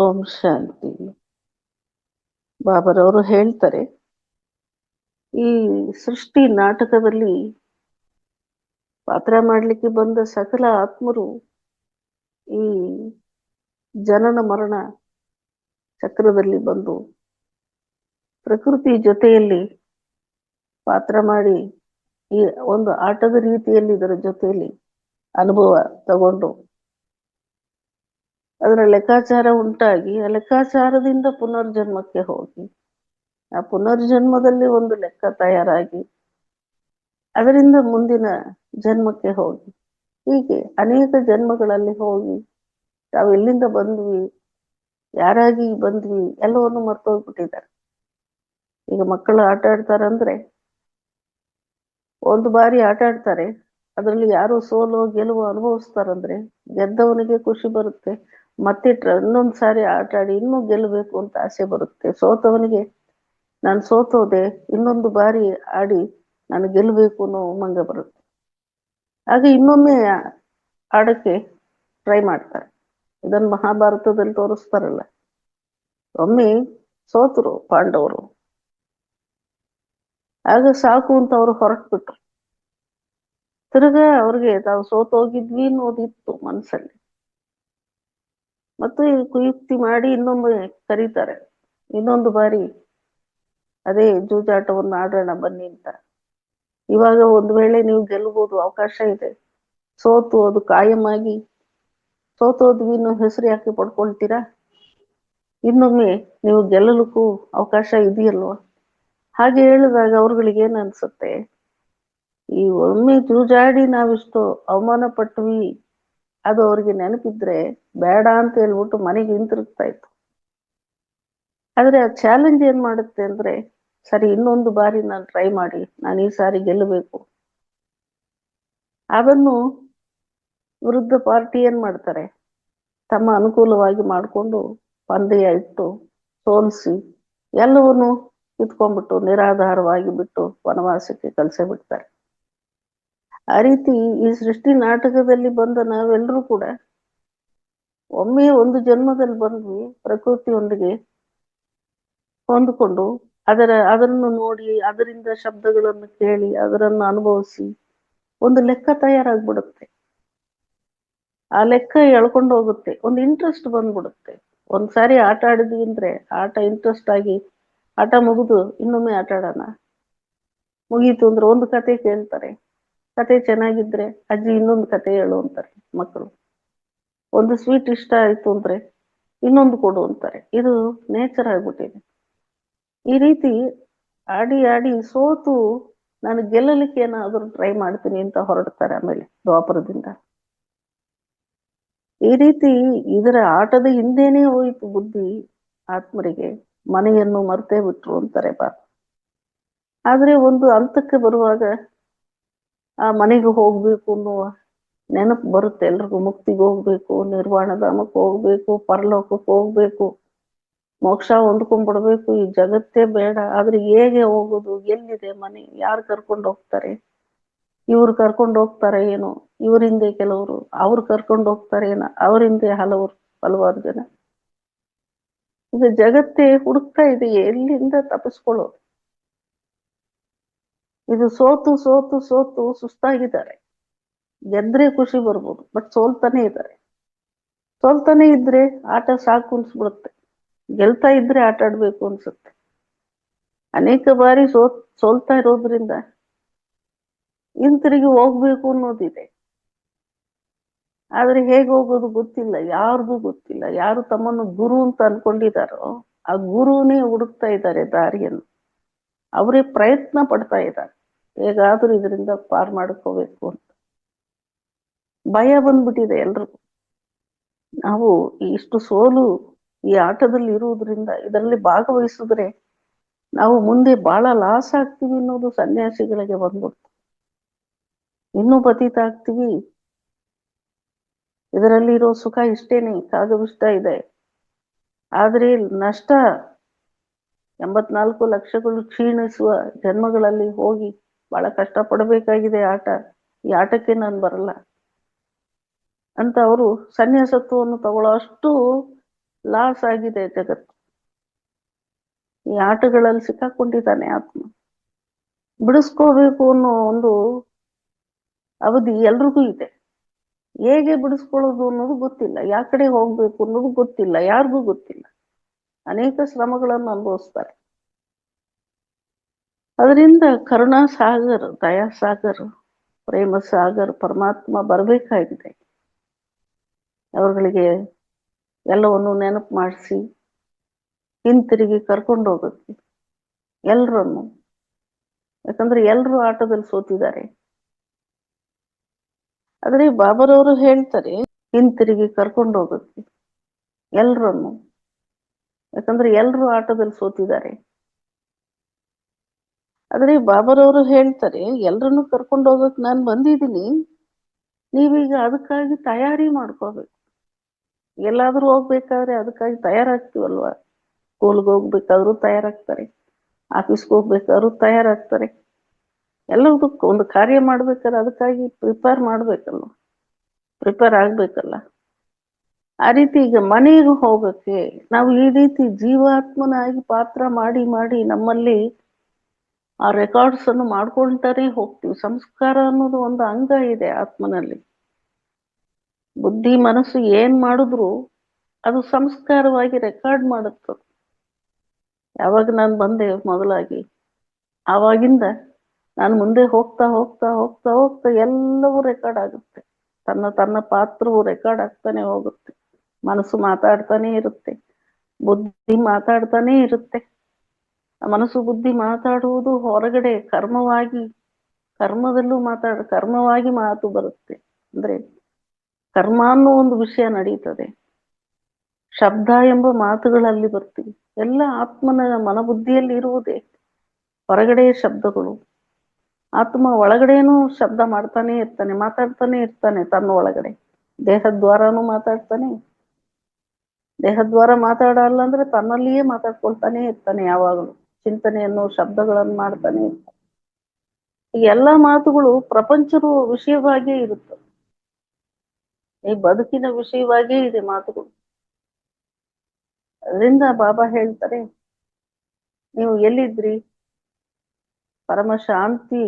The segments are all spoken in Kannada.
ಓಂ ಶಾಂತಿ. ಬಾಬರವರು ಹೇಳ್ತಾರೆ, ಈ ಸೃಷ್ಟಿ ನಾಟಕದಲ್ಲಿ ಪಾತ್ರ ಮಾಡಲಿಕ್ಕೆ ಬಂದ ಸಕಲ ಆತ್ಮರು ಈ ಜನನ ಮರಣ ಚಕ್ರದಲ್ಲಿ ಬಂದು ಪ್ರಕೃತಿ ಜೊತೆಯಲ್ಲಿ ಪಾತ್ರ ಮಾಡಿ ಈ ಒಂದು ಆಟದ ರೀತಿಯಲ್ಲಿ ಇದರ ಜೊತೆಯಲ್ಲಿ ಅನುಭವ ತಗೊಂಡು ಅದರ ಲೆಕ್ಕಾಚಾರ ಉಂಟಾಗಿ, ಆ ಲೆಕ್ಕಾಚಾರದಿಂದ ಪುನರ್ಜನ್ಮಕ್ಕೆ ಹೋಗಿ. ಆ ಪುನರ್ಜನ್ಮದಲ್ಲಿ ಒಂದು ಲೆಕ್ಕ ತಯಾರಾಗಿ, ಅದರಿಂದ ಮುಂದಿನ ಜನ್ಮಕ್ಕೆ ಹೋಗಿ. ಹೀಗೆ ಅನೇಕ ಜನ್ಮಗಳಲ್ಲಿ ಹೋಗಿ, ತಾವು ಎಲ್ಲಿಂದ ಬಂದ್ವಿ, ಯಾರಾಗಿ ಬಂದ್ವಿ, ಎಲ್ಲವನ್ನು ಮರ್ತೋಗ್ಬಿಟ್ಟಿದ್ದಾರೆ. ಈಗ ಮಕ್ಕಳು ಆಟ ಆಡ್ತಾರಂದ್ರೆ, ಒಂದು ಬಾರಿ ಆಟ ಆಡ್ತಾರೆ, ಅದರಲ್ಲಿ ಯಾರು ಸೋಲು ಗೆಲುವು ಅನುಭವಿಸ್ತಾರಂದ್ರೆ, ಗೆದ್ದವನಿಗೆ ಖುಷಿ ಬರುತ್ತೆ ಮತ್ತೆ ಇನ್ನೊಂದ್ ಸಾರಿ ಆಟ ಆಡಿ, ಇನ್ನೂ ಗೆಲ್ಲಬೇಕು ಅಂತ ಆಸೆ ಬರುತ್ತೆ. ಸೋತವನಿಗೆ ನಾನು ಸೋತೋದೆ, ಇನ್ನೊಂದು ಬಾರಿ ಆಡಿ ನಾನು ಗೆಲ್ಲಬೇಕು ಅನ್ನೋ ಉಮಂಗ ಬರುತ್ತೆ. ಆಗ ಇನ್ನೊಮ್ಮೆ ಆಡಕ್ಕೆ ಟ್ರೈ ಮಾಡ್ತಾರೆ. ಇದನ್ನ ಮಹಾಭಾರತದಲ್ಲಿ ತೋರಿಸ್ತಾರಲ್ಲ. ಒಮ್ಮೆ ಸೋತರು ಪಾಂಡವರು. ಆಗ ಸಾಕು ಅಂತ ಅವರು ಹೊರಟ್ಬಿಟ್ರು. ತಿರ್ಗಾ ಅವ್ರಿಗೆ ತಾವು ಸೋತೋಗಿದ್ವಿ ಅನ್ನೋದಿತ್ತು ಮನ್ಸಲ್ಲಿ. ಮತ್ತು ಕುಯುಕ್ತಿ ಮಾಡಿ ಇನ್ನೊಮ್ಮೆ ಕರೀತಾರೆ. ಇನ್ನೊಂದು ಬಾರಿ ಅದೇ ಜೂಜಾಟವನ್ನು ಆಡೋಣ ಬನ್ನಿ ಅಂತ. ಇವಾಗ ಒಂದು ವೇಳೆ ನೀವು ಗೆಲ್ಲಬಹುದು ಅವಕಾಶ ಇದೆ. ಸೋತು ಅದು ಕಾಯಮಾಗಿ ಸೋತೋದ್ವಿ ನೀವು ಹೆಸರು ಯಾಕೆ ಪಡ್ಕೊಳ್ತೀರಾ? ಇನ್ನೊಮ್ಮೆ ನೀವು ಗೆಲ್ಲಲಿಕ್ಕೂ ಅವಕಾಶ ಇದೆಯಲ್ವಾ? ಹಾಗೆ ಹೇಳಿದಾಗ ಅವ್ರುಗಳಿಗೆ ಏನ್ ಅನ್ಸುತ್ತೆ? ಈ ಒಮ್ಮೆ ಜೂಜಾಡಿ ನಾವಿಷ್ಟು ಅವಮಾನ ಪಟ್ವಿ ಅದು ಅವ್ರಿಗೆ ನೆನಪಿದ್ರೆ ಬೇಡ ಅಂತ ಹೇಳ್ಬಿಟ್ಟು ಮನೆಗೆ ಹಿಂತಿರುಗ್ತಾ ಇತ್ತು. ಆದ್ರೆ ಆ ಚಾಲೆಂಜ್ ಏನ್ ಮಾಡುತ್ತೆ ಅಂದ್ರೆ, ಸರಿ, ಇನ್ನೊಂದು ಬಾರಿ ನಾನು ಟ್ರೈ ಮಾಡಿ, ನಾನು ಈ ಸಾರಿ ಗೆಲ್ಲಬೇಕು. ಅದನ್ನು ವಿರುದ್ಧ ಪಾರ್ಟಿ ಏನ್ ಮಾಡ್ತಾರೆ? ತಮ್ಮ ಅನುಕೂಲವಾಗಿ ಮಾಡಿಕೊಂಡು ಪಂದ್ಯ ಇಟ್ಟು ಸೋಲಿಸಿ, ಎಲ್ಲವನ್ನು ಕಿತ್ಕೊಂಡ್ಬಿಟ್ಟು ನಿರಾಧಾರವಾಗಿ ಬಿಟ್ಟು ವನವಾಸಕ್ಕೆ ಕಳ್ಸೇ ಬಿಡ್ತಾರೆ. ಆ ರೀತಿ ಈ ಸೃಷ್ಟಿ ನಾಟಕದಲ್ಲಿ ಬಂದ ನಾವೆಲ್ಲರೂ ಕೂಡ ಒಮ್ಮೆ ಒಂದು ಜನ್ಮದಲ್ಲಿ ಬಂದ್ವಿ ಪ್ರಕೃತಿಯೊಂದಿಗೆ ಹೊಂದಿಕೊಂಡು ಅದರ, ಅದನ್ನು ನೋಡಿ, ಅದರಿಂದ ಶಬ್ದಗಳನ್ನು ಕೇಳಿ, ಅದರನ್ನು ಅನುಭವಿಸಿ ಒಂದು ಲೆಕ್ಕ ತಯಾರಾಗ್ಬಿಡುತ್ತೆ. ಆ ಲೆಕ್ಕ ಎಳ್ಕೊಂಡು ಹೋಗುತ್ತೆ, ಒಂದು ಇಂಟ್ರೆಸ್ಟ್ ಬಂದ್ಬಿಡುತ್ತೆ. ಒಂದ್ಸಾರಿ ಆಟ ಆಡಿದ್ವಿ ಅಂದ್ರೆ ಆಟ ಇಂಟ್ರೆಸ್ಟ್ ಆಗಿ ಆಟ ಮುಗಿದು ಇನ್ನೊಮ್ಮೆ ಆಟ ಆಡೋಣ. ಮುಗೀತು ಅಂದ್ರೆ ಒಂದು ಕತೆ ಕೇಳ್ತಾರೆ. ಕತೆ ಚೆನ್ನಾಗಿದ್ರೆ ಅಜ್ಜಿ ಇನ್ನೊಂದು ಕತೆ ಹೇಳು ಅಂತಾರೆ ಮಕ್ಕಳು. ಒಂದು ಸ್ವೀಟ್ ಇಷ್ಟ ಆಯ್ತು ಅಂದ್ರೆ ಇನ್ನೊಂದು ಕೊಡು ಅಂತಾರೆ. ಇದು ನೇಚರ್ ಆಗ್ಬಿಟ್ಟಿದೆ. ಈ ರೀತಿ ಆಡಿ ಆಡಿ ಸೋತು ನಾನು ಗೆಲ್ಲಲಿಕ್ಕೆ ಏನಾದರೂ ಟ್ರೈ ಮಾಡ್ತೀನಿ ಅಂತ ಹೊರಡ್ತಾರೆ ಆಮೇಲೆ ದ್ವಾಪರದಿಂದ. ಈ ರೀತಿ ಇದರ ಆಟದ ಹಿಂದೇನೆ ಹೋಯಿತು ಬುದ್ಧಿ ಆತ್ಮರಿಗೆ. ಮನೆಯನ್ನು ಮರ್ತೇ ಬಿಟ್ರು ಅಂತಾರೆ ಬಾ ಆದ್ರೆ ಒಂದು ಹಂತಕ್ಕೆ ಬರುವಾಗ ಆ ಮನೆಗೆ ಹೋಗ್ಬೇಕು ಅನ್ನುವ ನೆನಪು ಬರುತ್ತೆ. ಎಲ್ರಿಗೂ ಮುಕ್ತಿಗೆ ಹೋಗ್ಬೇಕು ನಿರ್ವಾಣಧಾಮಕ್ಕೆ ಹೋಗ್ಬೇಕು, ಪರಲೋಕಕ್ಕೆ ಹೋಗ್ಬೇಕು. ಮೋಕ್ಷ ಹೊಂದ್ಕೊಂಡ್ಬಿಡ್ಬೇಕು. ಈ ಜಗತ್ತೇ ಬೇಡ. ಆದ್ರೆ ಹೇಗೆ ಹೋಗೋದು, ಎಲ್ಲಿದೆ ಮನೆ, ಯಾರು ಕರ್ಕೊಂಡು ಹೋಗ್ತಾರೆ, ಇವ್ರು ಕರ್ಕೊಂಡು ಹೋಗ್ತಾರೆ ಏನೋ. ಇವರಿಂದೆ ಕೆಲವರು, ಅವ್ರು ಕರ್ಕೊಂಡು ಹೋಗ್ತಾರೆ ಏನೋ. ಅವರಿಂದೆ ಹಲವರು, ಹಲವಾರು ಜನ. ಇದು ಜಗತ್ತೇ ಹುಡುಕ್ತಾ ಇದೆ. ಎಲ್ಲಿಂದ ತಪ್ಪಿಸ್ಕೊಳ್ಳೋದು? ಇದು ಸೋತು ಸೋತು ಸೋತು ಸುಸ್ತಾಗಿದ್ದಾರೆ ಗೆದ್ರೆ ಖುಷಿ ಬರ್ಬೋದು ಬಟ್ ಸೋಲ್ತಾನೆ ಇದ್ದಾರೆ. ಸೋಲ್ತಾನೆ ಇದ್ರೆ ಆಟ ಸಾಕು ಅನ್ಸ್ಬಿಡುತ್ತೆ. ಗೆಲ್ತಾ ಇದ್ರೆ ಆಟ ಆಡ್ಬೇಕು ಅನ್ಸುತ್ತೆ. ಅನೇಕ ಬಾರಿ ಸೋ, ಸೋಲ್ತಾ ಇರೋದ್ರಿಂದ ಹಿಂತಿರುಗಿ ಹೋಗ್ಬೇಕು ಅನ್ನೋದಿದೆ. ಆದ್ರೆ ಹೇಗೆ ಹೋಗೋದು ಗೊತ್ತಿಲ್ಲ, ಯಾರಿಗೂ ಗೊತ್ತಿಲ್ಲ, ಯಾರು ತಮ್ಮನ್ನು ಗುರು ಅಂತ ಅನ್ಕೊಂಡಿದಾರೋ ಆ ಗುರುನೇ ಹುಡುಕ್ತಾ ಇದ್ದಾರೆ ದಾರಿಯನ್ನು. ಅವರೇ ಪ್ರಯತ್ನ ಪಡ್ತಾ ಇದ್ದಾರೆ. ಹೇಗಾದ್ರೂ ಇದರಿಂದ ಪಾರ್ ಮಾಡ್ಕೋಬೇಕು ಅಂತ. ಭಯ ಬಂದ್ಬಿಟ್ಟಿದೆ ಎಲ್ರಿಗೂ. ನಾವು ಇಷ್ಟು ಸೋಲು ಈ ಆಟದಲ್ಲಿ ಇರುವುದರಿಂದ, ಇದರಲ್ಲಿ ಭಾಗವಹಿಸಿದ್ರೆ ನಾವು ಮುಂದೆ ಬಹಳ ಲಾಸ್ ಆಗ್ತೀವಿ ಅನ್ನೋದು ಸನ್ಯಾಸಿಗಳಿಗೆ ಬಂದ್ಬಿಡ್ತು. ಇನ್ನೂ ಪತೀತ ಆಗ್ತೀವಿ. ಇದರಲ್ಲಿ ಇರೋ ಸುಖ ಇಷ್ಟೇನೆ ಕಾಗವಿಷ್ಟ ಇದೆ. ಆದ್ರೆ ನಷ್ಟ ಎಂಬತ್ನಾಲ್ಕು ಲಕ್ಷಗಳು ಕ್ಷೀಣಿಸುವ ಜನ್ಮಗಳಲ್ಲಿ ಹೋಗಿ ಬಹಳ ಕಷ್ಟ ಪಡಬೇಕಾಗಿದೆ ಆಟ. ಈ ಆಟಕ್ಕೆ ನಾನು ಬರಲ್ಲ. ಅಂತ ಅವರು ಸನ್ಯಾಸತ್ವವನ್ನು ತಗೊಳ್ಳೋ ಅಷ್ಟು ಲಾಸ್ ಆಗಿದೆ ಜಗತ್ತು. ಈ ಆಟಗಳಲ್ಲಿ ಸಿಕ್ಕಾಕೊಂಡಿದ್ದಾನೆ ಆತ್ಮ. ಬಿಡಿಸ್ಕೋಬೇಕು ಅನ್ನೋ ಒಂದು ಅವಧಿ ಎಲ್ರಿಗೂ ಇದೆ. ಹೇಗೆ ಬಿಡಿಸ್ಕೊಳ್ಳೋದು ಅನ್ನೋದು ಗೊತ್ತಿಲ್ಲ. ಯಾವ ಕಡೆ ಹೋಗ್ಬೇಕು ಅನ್ನೋದು ಗೊತ್ತಿಲ್ಲ. ಯಾರಿಗೂ ಗೊತ್ತಿಲ್ಲ. ಅನೇಕ ಶ್ರಮಗಳನ್ನು ಅನುಭವಿಸ್ತಾರೆ. ಅದರಿಂದ ಕರುಣಾ ಸಾಗರ್ ದಯಾ ಸಾಗರ್ ಪ್ರೇಮ ಸಾಗರ್ ಪರಮಾತ್ಮ ಬರಬೇಕಾಗಿದೆ. ಅವರುಗಳಿಗೆ ಎಲ್ಲವನ್ನು ನೆನಪು ಮಾಡಿಸಿ, ಹಿಂತಿರುಗಿ ಕರ್ಕೊಂಡು ಹೋಗುತ್ತೆ ಎಲ್ಲರನ್ನು ಯಾಕಂದ್ರೆ ಎಲ್ರು ಆಟದಲ್ಲಿ ಸೋತಿದ್ದಾರೆ. ಆದ್ರೆ ಬಾಬರವರು ಹೇಳ್ತಾರೆ, ಹಿಂತಿರುಗಿ ಕರ್ಕೊಂಡು ಹೋಗುತ್ತೆ ಎಲ್ರನ್ನು, ಯಾಕಂದ್ರೆ ಎಲ್ರು ಆಟದಲ್ಲಿ ಸೋತಿದ್ದಾರೆ. ಆದ್ರೆ ಬಾಬರವರು ಹೇಳ್ತಾರೆ, ಎಲ್ರನ್ನು ಕರ್ಕೊಂಡು ಹೋಗಕ್ ನಾನು ಬಂದಿದ್ದೀನಿ. ನೀವೀಗ ಅದಕ್ಕಾಗಿ ತಯಾರಿ ಮಾಡ್ಕೋಬೇಕು. ಎಲ್ಲಾದ್ರೂ ಹೋಗ್ಬೇಕಾದ್ರೆ ಅದಕ್ಕಾಗಿ ತಯಾರಾಗ್ತೀವಲ್ವಾ? ಸ್ಕೂಲ್ಗೆ ಹೋಗ್ಬೇಕಾದ್ರೂ ತಯಾರಾಗ್ತಾರೆ, ಆಫೀಸ್ಗೆ ಹೋಗ್ಬೇಕಾದ್ರೂ ತಯಾರಾಗ್ತಾರೆ. ಎಲ್ಲದಕ್ಕೂ ಒಂದು ಕಾರ್ಯ ಮಾಡ್ಬೇಕಾದ್ರೆ ಅದಕ್ಕಾಗಿ ಪ್ರಿಪೇರ್ ಮಾಡ್ಬೇಕಲ್ವ? ಪ್ರಿಪೇರ್ ಆಗ್ಬೇಕಲ್ಲ. ಆ ರೀತಿ ಈಗ ಮನೆಗೆ ಹೋಗಕ್ಕೆ ನಾವು ಈ ರೀತಿ ಜೀವಾತ್ಮನಾಗಿ ಪಾತ್ರ ಮಾಡಿ ಮಾಡಿ ನಮ್ಮಲ್ಲಿ ಆ ರೆಕಾರ್ಡ್ಸ್ ಅನ್ನು ಮಾಡ್ಕೊಳ್ತಾನೆ ಹೋಗ್ತೀವಿ. ಸಂಸ್ಕಾರ ಅನ್ನೋದು ಒಂದು ಅಂಗ ಇದೆ ಆತ್ಮನಲ್ಲಿ. ಬುದ್ಧಿ, ಮನಸ್ಸು ಏನ್ ಮಾಡಿದ್ರು ಅದು ಸಂಸ್ಕಾರವಾಗಿ ರೆಕಾರ್ಡ್ ಮಾಡುತ್ತೆ. ಯಾವಾಗ ನಾನು ಬಂದೆ ಮೊದಲಾಗಿ, ಆವಾಗಿಂದ ನಾನು ಮುಂದೆ ಹೋಗ್ತಾ ಹೋಗ್ತಾ ಹೋಗ್ತಾ ಹೋಗ್ತಾ ಎಲ್ಲವೂ ರೆಕಾರ್ಡ್ ಆಗುತ್ತೆ. ತನ್ನ ತನ್ನ ಪಾತ್ರವು ರೆಕಾರ್ಡ್ ಆಗ್ತಾನೆ ಹೋಗುತ್ತೆ. ಮನಸ್ಸು ಮಾತಾಡ್ತಾನೆ ಇರುತ್ತೆ. ಬುದ್ಧಿ ಮಾತಾಡ್ತಾನೆ ಇರುತ್ತೆ. ಮನಸ್ಸು ಬುದ್ಧಿ ಮಾತಾಡುವುದು ಹೊರಗಡೆ ಕರ್ಮವಾಗಿ, ಕರ್ಮದಲ್ಲೂ ಮಾತಾಡ, ಕರ್ಮವಾಗಿ ಮಾತು ಬರುತ್ತೆ. ಅಂದ್ರೆ ಕರ್ಮ ಅನ್ನೋ ಒಂದು ವಿಷಯ ನಡೀತದೆ. ಶಬ್ದ ಎಂಬ ಮಾತುಗಳಲ್ಲಿ ಬರ್ತೀವಿ. ಎಲ್ಲ ಆತ್ಮನ ಮನಬುದ್ಧಿಯಲ್ಲಿ ಇರುವುದೇ ಹೊರಗಡೆ ಶಬ್ದಗಳು. ಆತ್ಮ ಒಳಗಡೆನೂ ಶಬ್ದ ಮಾಡ್ತಾನೆ ಇರ್ತಾನೆ, ಮಾತಾಡ್ತಾನೆ ಇರ್ತಾನೆ ತನ್ನ ಒಳಗಡೆ. ದೇಹದ್ವಾರನು ಮಾತಾಡ್ತಾನೆ. ದೇಹದ್ವಾರ ಮಾತಾಡಲ್ಲ ಅಂದ್ರೆ ತನ್ನಲ್ಲಿಯೇ ಮಾತಾಡ್ಕೊಳ್ತಾನೆ ಇರ್ತಾನೆ ಯಾವಾಗಲೂ. ಚಿಂತನೆಯನ್ನು ಶಬ್ದಗಳನ್ನು ಮಾಡ್ತಾನೆ ಈ ಎಲ್ಲಾ ಮಾತುಗಳು ಪ್ರಪಂಚದ ವಿಷಯವಾಗಿಯೇ ಇರುತ್ತೆ. ಈ ಬದುಕಿನ ವಿಷಯವಾಗಿಯೇ ಇದೆ ಮಾತುಗಳು. ಅದರಿಂದ ಬಾಬಾ ಹೇಳ್ತಾರೆ, ನೀವು ಎಲ್ಲಿದ್ರಿ? ಪರಮ ಶಾಂತಿ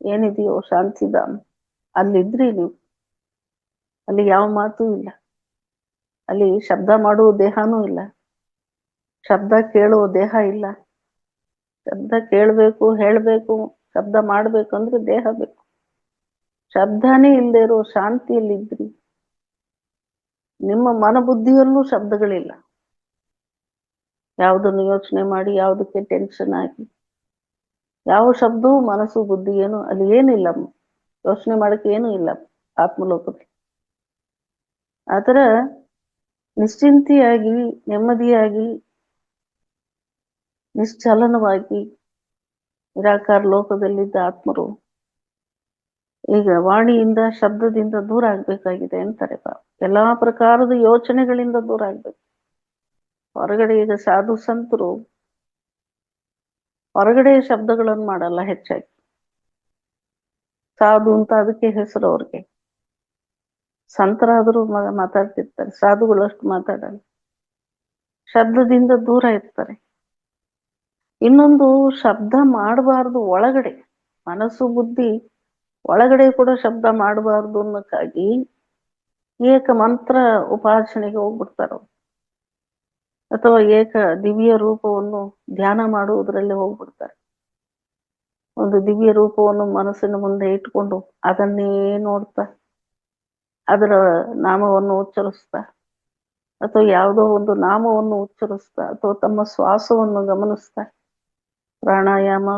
ಏನಿದೆಯೋ ಶಾಂತಿಧಾಮ, ಅಲ್ಲಿದ್ರಿ ನೀವು. ಅಲ್ಲಿ ಯಾವ ಮಾತು ಇಲ್ಲ. ಅಲ್ಲಿ ಶಬ್ದ ಮಾಡುವ ದೇಹನೂ ಇಲ್ಲ. ಶಬ್ದ ಕೇಳುವ ದೇಹ ಇಲ್ಲ. ಶಬ್ದ ಕೇಳಬೇಕು, ಹೇಳ್ಬೇಕು, ಶಬ್ದ ಮಾಡ್ಬೇಕು ಅಂದ್ರೆ ದೇಹ ಬೇಕು. ಶಬ್ದನೇ ಇಲ್ಲದೆ ಇರೋ ಶಾಂತಿಯಲ್ಲಿ ಇದ್ರಿ. ನಿಮ್ಮ ಮನಬುದ್ಧಿಯಲ್ಲೂ ಶಬ್ದಗಳಿಲ್ಲ. ಯಾವುದನ್ನು ಯೋಚನೆ ಮಾಡಿ, ಯಾವುದಕ್ಕೆ ಟೆನ್ಷನ್ ಆಗಿ. ಯಾವ ಶಬ್ದವೂ ಮನಸ್ಸು, ಬುದ್ಧಿ ಏನು, ಅಲ್ಲಿ ಏನಿಲ್ಲ. ಯೋಚನೆ ಮಾಡಕ್ಕೆ ಏನೂ ಇಲ್ಲ ಆತ್ಮಲೋಕದಲ್ಲಿ. ಆತರ ನಿಶ್ಚಿಂತೆಯಾಗಿ, ನೆಮ್ಮದಿಯಾಗಿ ನಿಶ್ಚಲನವಾಗಿ ನಿರಾಕಾರ ಲೋಕದಲ್ಲಿದ್ದ ಆತ್ಮರು ಈಗ ವಾಣಿಯಿಂದ, ಶಬ್ದದಿಂದ ದೂರ ಆಗ್ಬೇಕಾಗಿದೆ ಅಂತಾರೆ ಎಲ್ಲಾ ಪ್ರಕಾರದ ಯೋಚನೆಗಳಿಂದ ದೂರ ಆಗ್ಬೇಕು. ಹೊರಗಡೆ ಈಗ ಸಾಧು ಸಂತರು ಹೊರಗಡೆ ಶಬ್ದಗಳನ್ನು ಮಾಡಲ್ಲ ಹೆಚ್ಚಾಗಿ. ಸಾಧು ಅಂತ ಅದಕ್ಕೆ ಹೆಸರು ಅವ್ರಿಗೆ. ಸಂತರಾದರೂ ಮಾತಾಡ್ತಿರ್ತಾರೆ. ಸಾಧುಗಳಷ್ಟು ಮಾತಾಡಲ್ಲ. ಶಬ್ದದಿಂದ ದೂರ ಇರ್ತಾರೆ. ಇನ್ನೊಂದು ಶಬ್ದ ಮಾಡಬಾರ್ದು ಒಳಗಡೆ. ಮನಸ್ಸು ಬುದ್ಧಿ ಒಳಗಡೆ ಕೂಡ ಶಬ್ದ ಮಾಡಬಾರ್ದು ಅನ್ನಕ್ಕಾಗಿ ಏಕ ಮಂತ್ರ ಉಪಾಸನೆಗೆ ಹೋಗ್ಬಿಡ್ತಾರ ಅಥವಾ ಏಕ ದಿವ್ಯ ರೂಪವನ್ನು ಧ್ಯಾನ ಮಾಡುವುದರಲ್ಲಿ ಹೋಗ್ಬಿಡ್ತಾರೆ. ಒಂದು ದಿವ್ಯ ರೂಪವನ್ನು ಮನಸ್ಸಿನ ಮುಂದೆ ಇಟ್ಕೊಂಡು ಅದನ್ನೇ ನೋಡ್ತಾ, ಅದರ ನಾಮವನ್ನು ಉಚ್ಚರಿಸ್ತಾ, ಅಥವಾ ಯಾವುದೋ ಒಂದು ನಾಮವನ್ನು ಉಚ್ಚರಿಸ್ತಾ, ಅಥವಾ ತಮ್ಮ ಶ್ವಾಸವನ್ನು ಗಮನಿಸ್ತಾ ಪ್ರಾಣಾಯಾಮ,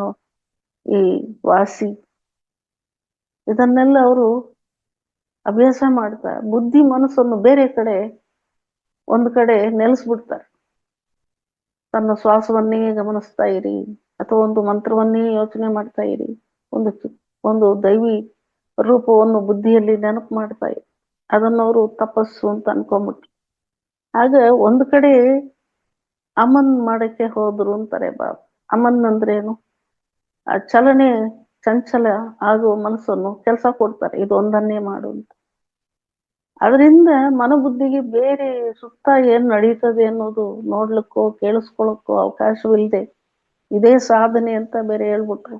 ಈ ವಾಸಿ, ಇದನ್ನೆಲ್ಲ ಅವರು ಅಭ್ಯಾಸ ಮಾಡ್ತಾ, ಬುದ್ಧಿ ಮನಸ್ಸನ್ನು ಬೇರೆ ಕಡೆ, ಒಂದು ಕಡೆ ನೆಲೆಸ್ಬಿಡ್ತಾರೆ. ತನ್ನ ಶ್ವಾಸವನ್ನೇ ಗಮನಿಸ್ತಾ ಇರಿ, ಅಥವಾ ಒಂದು ಮಂತ್ರವನ್ನೇ ಯೋಚನೆ ಮಾಡ್ತಾ ಇರಿ, ಒಂದು ಒಂದು ದೈವಿ ರೂಪವನ್ನು ಬುದ್ಧಿಯಲ್ಲಿ ನೆನಪು ಮಾಡ್ತಾ ಇರಿ. ಅದನ್ನು ಅವರು ತಪಸ್ಸು ಅಂತ ಅನ್ಕೊಂಬಿಟ್ರು ಆಗ ಒಂದು ಕಡೆ ಅಮನ್ ಮಾಡಕ್ಕೆ ಹೋದ್ರು ಅಂತಾರೆ ಬಾಬಾ. ಅಮನ್ ಅಂದ್ರೇನು ಆ ಚಲನೆ ಚಂಚಲ ಆಗುವ ಮನಸ್ಸನ್ನು ಕೆಲಸ ಕೊಡ್ತಾರೆ, ಇದು ಒಂದನ್ನೇ ಮಾಡು ಅಂತ. ಅದರಿಂದ ಮನಬುದ್ಧಿಗೆ ಬೇರೆ ಸುತ್ತ ಏನ್ ನಡೀತದೆ ಅನ್ನೋದು ನೋಡ್ಲಿಕ್ಕೋ, ಕೇಳಿಸ್ಕೊಳಕ್ಕೋ ಅವಕಾಶವಿಲ್ಲದೆ ಇದೇ ಸಾಧನೆ ಅಂತ ಬೇರೆ ಹೇಳ್ಬಿಟ್ರು.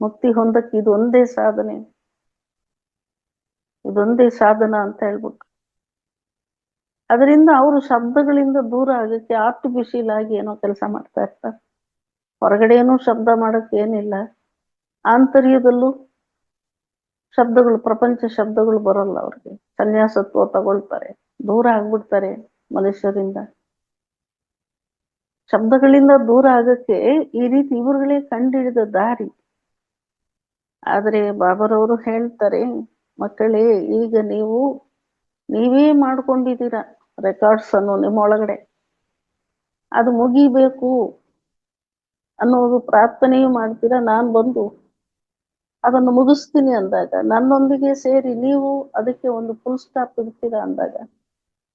ಮುಕ್ತಿ ಹೊಂದಕ್ಕೆ ಇದೊಂದೇ ಸಾಧನೆ. ಇದೊಂದೇ ಸಾಧನ ಅಂತ ಹೇಳ್ಬಿಟ್ರು. ಅದರಿಂದ ಅವರು ಶಬ್ದಗಳಿಂದ ದೂರ ಆಗಕ್ಕೆ ಆರ್ಟಿಫಿಷಿಯಲ್ ಆಗಿ ಏನೋ ಕೆಲಸ ಮಾಡ್ತಾ ಇರ್ತಾರೆ. ಹೊರಗಡೆ ಏನೂ ಶಬ್ದ ಮಾಡಕ್ಕೆ ಏನಿಲ್ಲ. ಆಂತರ್ಯದಲ್ಲೂ ಶಬ್ದಗಳು, ಪ್ರಪಂಚ ಶಬ್ದಗಳು ಬರಲ್ಲ ಅವ್ರಿಗೆ. ಸನ್ಯಾಸತ್ವ ತಗೊಳ್ತಾರೆ. ದೂರ ಆಗ್ಬಿಡ್ತಾರೆ ಮನುಷ್ಯರಿಂದ. ಶಬ್ದಗಳಿಂದ ದೂರ ಆಗಕ್ಕೆ ಈ ರೀತಿ ಇವರುಗಳೇ ಕಂಡಿಡಿದ ದಾರಿ. ಆದ್ರೆ ಬಾಬರವರು ಹೇಳ್ತಾರೆ, ಮಕ್ಕಳೇ, ಈಗ ನೀವು, ನೀವೇ ಮಾಡ್ಕೊಂಡಿದ್ದೀರಾ ರೆಕಾರ್ಡ್ಸ್ ಅನ್ನು ನಿಮ್ಮೊಳಗಡೆ ಅದು ಮುಗಿಬೇಕು. ಅನ್ನೋದು ಪ್ರಾರ್ಥನೆಯೂ ಮಾಡ್ತೀರಾ? ನಾನ್ ಬಂದು ಅದನ್ನು ಮುಗಿಸ್ತೀನಿ ಅಂದಾಗ, ನನ್ನೊಂದಿಗೆ ಸೇರಿ ನೀವು ಅದಕ್ಕೆ ಒಂದು ಫುಲ್ ಸ್ಟಾಪ್ ಇಡ್ತೀರಾ ಅಂದಾಗ,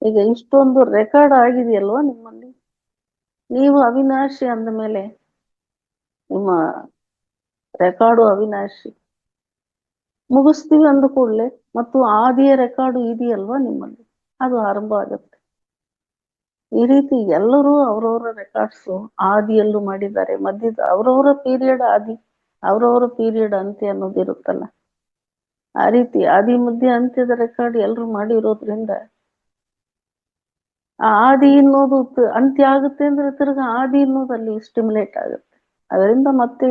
ಈಗ ಇಷ್ಟೊಂದು ರೆಕಾರ್ಡ್ ಆಗಿದೆಯಲ್ವಾ ನಿಮ್ಮಲ್ಲಿ? ನೀವು ಅವಿನಾಶಿ ಅಂದ ಮೇಲೆ ನಿಮ್ಮ ರೆಕಾರ್ಡು ಅವಿನಾಶಿ. ಮುಗಿಸ್ತೀವಿ ಅಂದ ಕೂಡಲೇ, ಮತ್ತು ಆದಿಯ ರೆಕಾರ್ಡು ಇದೆಯಲ್ವಾ ನಿಮ್ಮಲ್ಲಿ? ಅದು ಆರಂಭ ಆಗುತ್ತೆ. ಈ ರೀತಿ ಎಲ್ಲರೂ ಅವರವರ ರೆಕಾರ್ಡ್ಸ್ ಆದಿಯಲ್ಲೂ ಮಾಡಿದ್ದಾರೆ. ಮಧ್ಯದ ಅವರವರ ಪೀರಿಯಡ್ ಆದಿ ಅವರವರ ಪೀರಿಯಡ್ ಅಂತ್ಯ ಅನ್ನೋದು ಇರುತ್ತಲ್ಲ. ಆ ರೀತಿ ಆದಿ ಮಧ್ಯ ಅಂತ್ಯದ ರೆಕಾರ್ಡ್ ಎಲ್ಲರೂ ಮಾಡಿರೋದ್ರಿಂದ ಆ ಆದಿ ಅನ್ನೋದು ಅಂತ್ಯ ಆಗುತ್ತೆ ಅಂದ್ರೆ ತಿರ್ಗಾ ಆದಿ ಅನ್ನೋದು ಅಲ್ಲಿ ಸ್ಟಿಮ್ಯುಲೇಟ್ ಆಗುತ್ತೆ. ಅದರಿಂದ ಮತ್ತೆ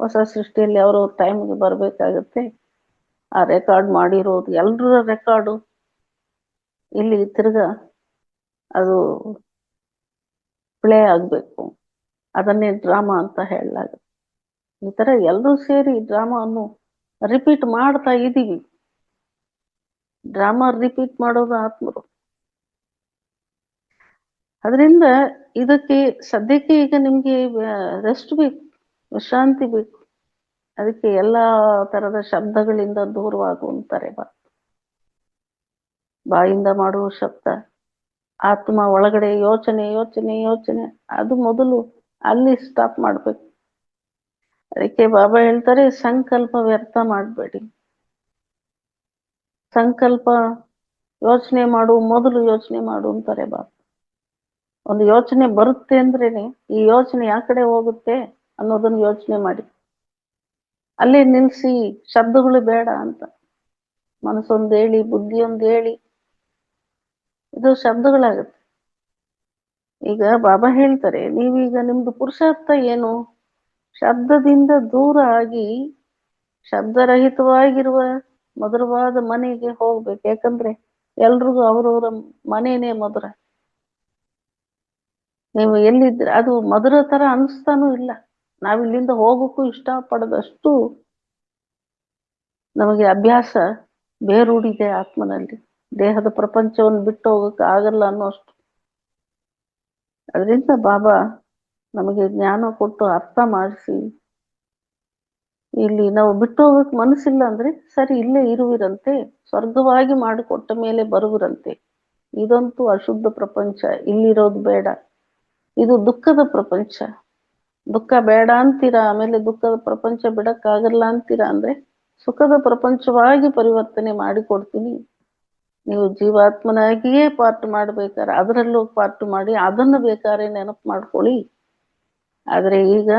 ಹೊಸ ಸೃಷ್ಟಿಯಲ್ಲಿ ಅವ್ರವ್ರ ಟೈಮ್ಗೆ ಬರ್ಬೇಕಾಗತ್ತೆ. ಆ ರೆಕಾರ್ಡ್ ಮಾಡಿರೋದು ಎಲ್ಲರ ರೆಕಾರ್ಡು ಇಲ್ಲಿ ತಿರ್ಗಾ ಅದು ಪ್ಲೇ ಆಗ್ಬೇಕು. ಅದನ್ನೇ ಡ್ರಾಮಾ ಅಂತ ಹೇಳಲಾಗ ಈ ತರ ಎಲ್ಲರೂ ಸೇರಿ ಡ್ರಾಮಾವನ್ನು ರಿಪೀಟ್ ಮಾಡ್ತಾ ಇದೀವಿ. ಡ್ರಾಮಾ ರಿಪೀಟ್ ಮಾಡೋದು ಆತ್ಮರು. ಅದರಿಂದ ಇದಕ್ಕೆ ಸದ್ಯಕ್ಕೆ ಈಗ ನಿಮ್ಗೆ ರೆಸ್ಟ್ ಬೇಕು ವಿಶ್ರಾಂತಿ ಬೇಕು. ಅದಕ್ಕೆ ಎಲ್ಲಾ ತರದ ಶಬ್ದಗಳಿಂದ ದೂರವಾಗುವಂತಾರೆ ಬಾಯಿಂದ ಮಾಡುವ ಶಬ್ದ. ಆತ್ಮ ಒಳಗಡೆ ಯೋಚನೆ ಯೋಚನೆ ಯೋಚನೆ. ಅದು ಮೊದಲು ಅಲ್ಲಿ ಸ್ಟಾಪ್ ಮಾಡ್ಬೇಕು. ಅದಕ್ಕೆ ಬಾಬಾ ಹೇಳ್ತಾರೆ, ಸಂಕಲ್ಪ ವ್ಯರ್ಥ ಮಾಡಬೇಡಿ. ಸಂಕಲ್ಪ ಯೋಚನೆ ಮಾಡು, ಮೊದಲು ಯೋಚನೆ ಮಾಡು ಅಂತಾರೆ ಬಾಬಾ. ಒಂದು ಯೋಚನೆ ಬರುತ್ತೆ ಅಂದ್ರೇನೆ ಈ ಯೋಚನೆ ಯಾವ ಕಡೆ ಹೋಗುತ್ತೆ ಅನ್ನೋದನ್ನ ಯೋಚನೆ ಮಾಡಿ. ಅಲ್ಲೇ ನಿಲ್ಸಿ, ಶಬ್ದಗಳು ಬೇಡ ಅಂತ. ಮನಸ್ಸೊಂದು ಹೇಳಿ ಬುದ್ಧಿ ಒಂದು ಹೇಳಿ ಇದು ಶಬ್ದಗಳಾಗುತ್ತೆ. ಈಗ ಬಾಬಾ ಹೇಳ್ತಾರೆ, ನೀವೀಗ ನಿಮ್ದು ಪುರುಷಾರ್ಥ ಏನು? ಶಬ್ದದಿಂದ ದೂರ ಆಗಿ ಶಬ್ದರಹಿತವಾಗಿರುವ ಮಧುರವಾದ ಮನೆಗೆ ಹೋಗ್ಬೇಕು. ಯಾಕಂದ್ರೆ ಎಲ್ರಿಗೂ ಅವ್ರವ್ರ ಮನೇನೆ ಮಧುರ. ನೀವು ಎಲ್ಲಿದ್ರೆ ಅದು ಮಧುರ ತರ ಅನಿಸ್ತಾನೂ ಇಲ್ಲ. ನಾವಿಲ್ಲಿಂದ ಹೋಗೋಕ್ಕೂ ಇಷ್ಟ ಪಡದಷ್ಟು ನಮಗೆ ಅಭ್ಯಾಸ ಬೇರೂಡಿದೆ ಆತ್ಮನಲ್ಲಿ. ದೇಹದ ಪ್ರಪಂಚವನ್ನು ಬಿಟ್ಟು ಹೋಗಕ್ಕೆ ಆಗಲ್ಲ ಅನ್ನೋಷ್ಟು ಅದರಿಂದ ಬಾಬಾ ನಮಗೆ ಜ್ಞಾನ ಕೊಟ್ಟು ಅರ್ಥ ಮಾಡಿಸಿ, ಇಲ್ಲಿ ನಾವು ಬಿಟ್ಟು ಹೋಗಕ್ ಮನಸ್ಸಿಲ್ಲ ಅಂದ್ರೆ ಸರಿ, ಇಲ್ಲೇ ಇರುವಿರಂತೆ, ಸ್ವರ್ಗವಾಗಿ ಮಾಡಿಕೊಟ್ಟ ಮೇಲೆ ಬರುವಿರಂತೆ. ಇದಂತೂ ಅಶುದ್ಧ ಪ್ರಪಂಚ, ಇಲ್ಲಿರೋದು ಬೇಡ. ಇದು ದುಃಖದ ಪ್ರಪಂಚ. ದುಃಖ ಬೇಡ ಅಂತೀರಾ, ಆಮೇಲೆ ದುಃಖದ ಪ್ರಪಂಚ ಬಿಡಕ್ಕಾಗಲ್ಲ ಅಂತೀರಾ ಅಂದ್ರೆ ಸುಖದ ಪ್ರಪಂಚವಾಗಿ ಪರಿವರ್ತನೆ ಮಾಡಿಕೊಡ್ತೀನಿ. ನೀವು ಜೀವಾತ್ಮನಾಗಿಯೇ ಪಾರ್ಟ್ ಮಾಡ್ಬೇಕಾದ್ರೆ ಅದರಲ್ಲೂ ಪಾರ್ಟ್ ಮಾಡಿ ಅದನ್ನು ಬೇಕಾದ್ರೆ ನೆನಪು ಮಾಡ್ಕೊಳ್ಳಿ. ಆದ್ರೆ ಈಗ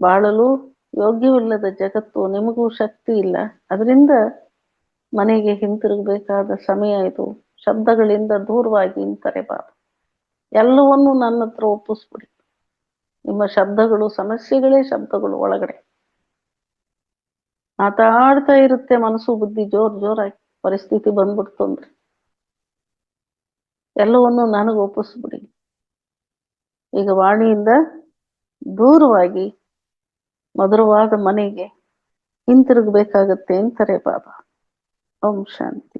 ಬಾಳಲು ಯೋಗ್ಯವಿಲ್ಲದ ಜಗತ್ತು ನಿಮಗೂ ಶಕ್ತಿ ಇಲ್ಲ. ಅದರಿಂದ ಮನೆಗೆ ಹಿಂತಿರುಗಬೇಕಾದ ಸಮಯ ಇದು. ಶಬ್ದಗಳಿಂದ ದೂರವಾಗಿ ನಿಂತರೆ ಎಲ್ಲವನ್ನೂ ನನ್ನ ಹತ್ರ ಒಪ್ಪಿಸ್ಬಿಡಿ. ನಿಮ್ಮ ಶಬ್ದಗಳು ಸಮಸ್ಯೆಗಳೇ ಶಬ್ದಗಳು ಒಳಗಡೆ. ಮಾತಾಡ್ತಾ ಇರುತ್ತೆ ಮನಸ್ಸು, ಬುದ್ಧಿ ಜೋರ್ ಜೋರಾಗಿ. ಪರಿಸ್ಥಿತಿ ಬಂದ್ಬಿಡ್ತು ಅಂದ್ರೆ ಎಲ್ಲವನ್ನು ನನಗೆ ಒಪ್ಪಿಸ್ಬಿಡಿ. ಈಗ ವಾಣಿಯಿಂದ ದೂರವಾಗಿ ಮಧುರವಾದ ಮನೆಗೆ ಹಿಂತಿರುಗಬೇಕಾಗತ್ತೆ ಅಂತಾರೆ ಬಾಬಾ ಓಂ ಶಾಂತಿ.